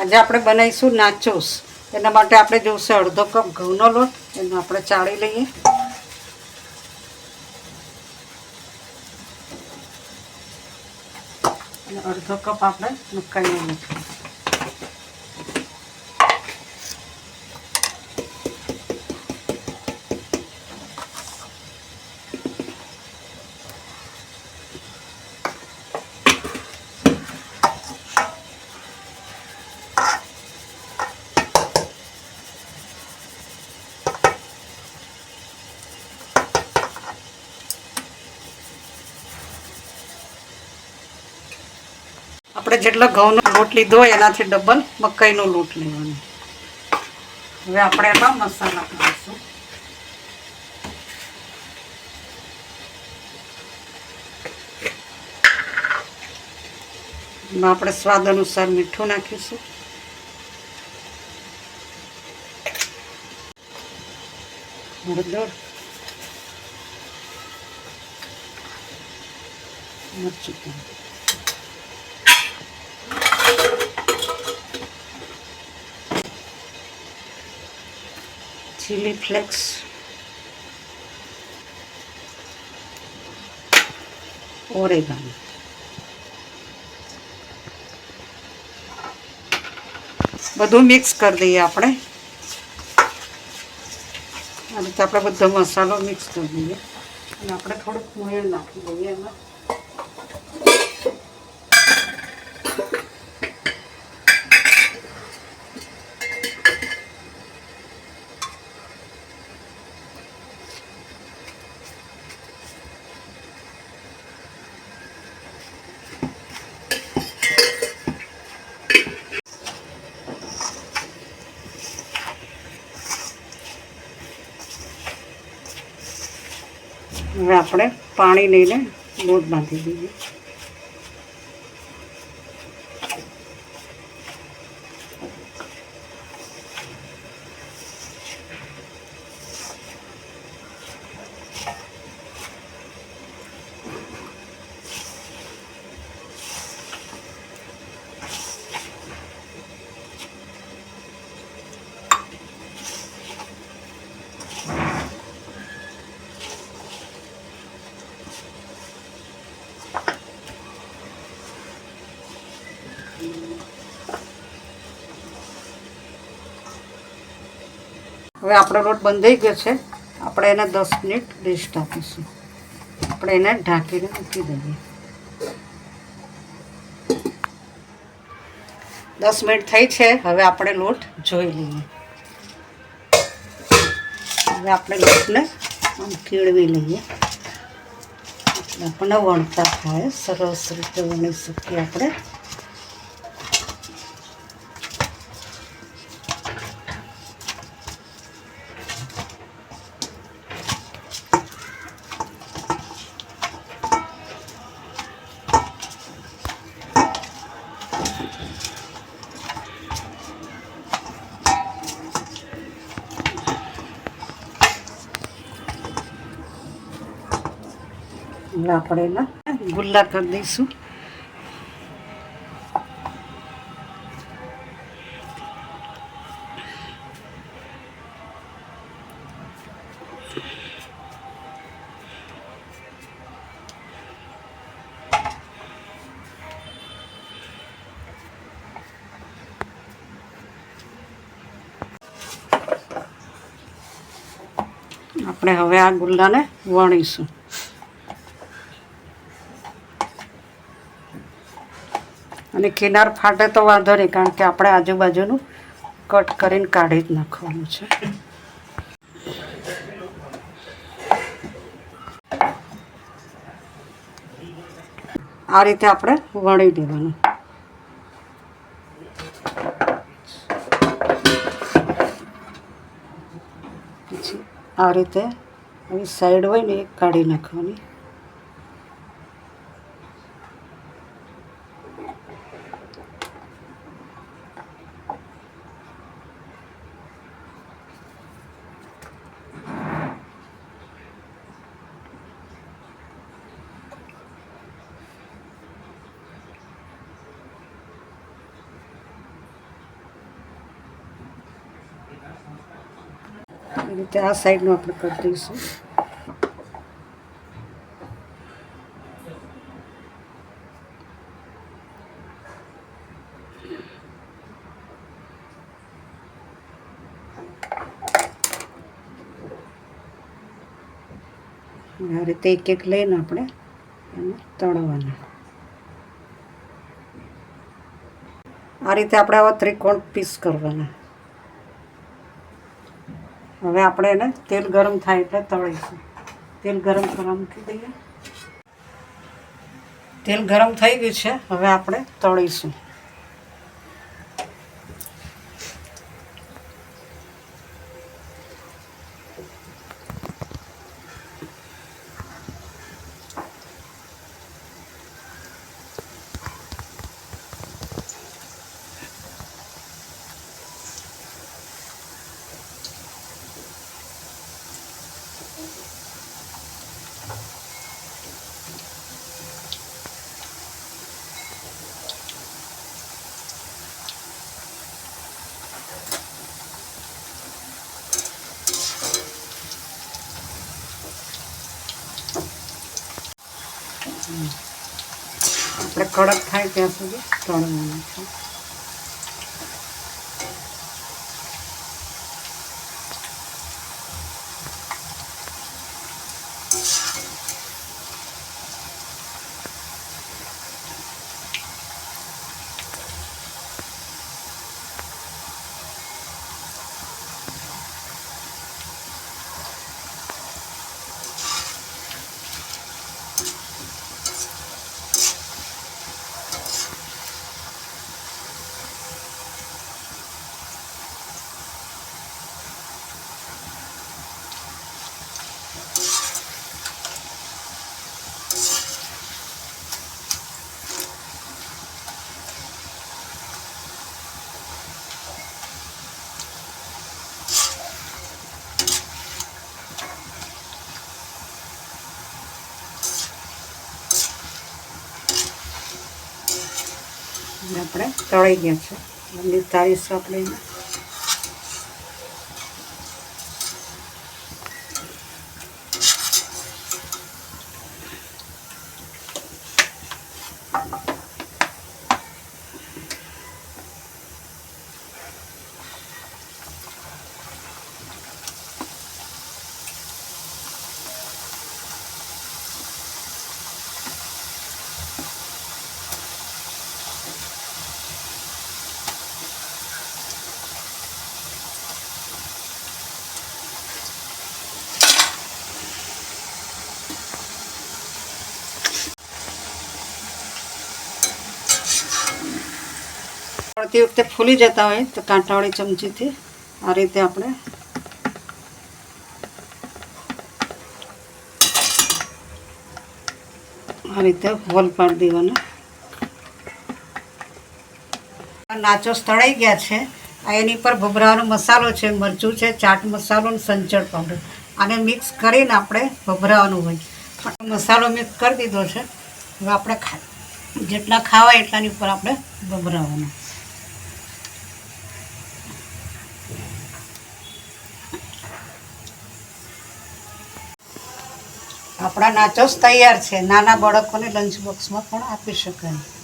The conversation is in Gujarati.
આજે આપણે બનાવીશું નાચોસ. એના માટે આપણે જોઈશે અડધો કપ ઘઉંનો લોટ, એનો આપણે ચાળી લઈએ. અડધો કપ આપણે મકાઈનો લોટ. આપણે જેટલો ઘઉંનો લોટ લીધો હોય એનાથી ડબલ મકાઈનો લોટ લેવાનો. હવે આપણે એમાં મસાલા કરીશું. આપણે સ્વાદ અનુસાર મીઠું નાખીશું. હળદર, મરચું પાવડર ચીલી ફ્લેક્સ ઓરેગાનો બધું મિક્સ કરી દઈએ આપણે. આ રીતે આપણે બધો મસાલો મિક્સ કરી દઈએ. અને આપણે થોડુંક મોયણ નાખી દઈએ એમાં. હવે આપણે પાણી લઈને લોટ બાંધી દઈએ હવે આપણો લોટ બંધાઈ ગયો છે. આપણે એને દસ મિનિટ રેસ્ટ આપીશું. આપણે એને ઢાંકીને મૂકી દઈએ. દસ મિનિટ થઈ છે. હવે આપણે લોટ જોઈ લઈએ. હવે આપણે લોટને આમ કેળવી લઈએ. આપણને વણતા થાય સરસ રીતે વણી શકીએ આપણે. એના ગુલ્લા કરી દઈશું. આપણે હવે આ ગુલ્લાને વણીશું. અને કિનાર ફાટે તો વાંધો નહીં, કારણ કે આપણે આજુબાજુનું કટ કરીને કાઢી જ નાખવાનું છે. આ રીતે આપણે વણી દેવાનું. આ રીતે સાઈડ હોય ને એ કાઢી નાખવાની. રીતે આ સાઈડનું આપણે કરી દઈશું. આ રીતે એક એક લઈને આપણે એને તળવાના. આ રીતે આપણે આવા ત્રિકોણ પીસ કરવાના. હવે આપણે એને તેલ ગરમ થાય એટલે તળીશું. તેલ ગરમ કરવા મૂકી દઈએ. તેલ ગરમ થઈ ગયું છે, હવે આપણે તળીશું. આપણે કડક થાય ત્યાં સુધી ત્રણ છે અને આપણે તળાઈ ગયા છે. એટલે તારીશું આપણે. તળતી વખતે ફૂલી જતા હોય તો કાંટાવાળી ચમચીથી આ રીતે આપણે આ રીતે હોલ પાડી દેવાના. નાચો તળાઈ ગયા છે. આ એની પર ભભરાવાનો મસાલો છે, મરચું છે, ચાટ મસાલો અને સંચળ પાવડર. આને મિક્સ કરીને આપણે ભભરાવાનું હોય. પણ મસાલો મિક્સ કરી દીધો છે. હવે આપણે ખા, જેટલા ખાવા એટલાની ઉપર આપણે ભભરાવાનું. આપણા નાચોસ તૈયાર છે. નાના બાળકોને લંચ બોક્સમાં પણ આપી શકાય.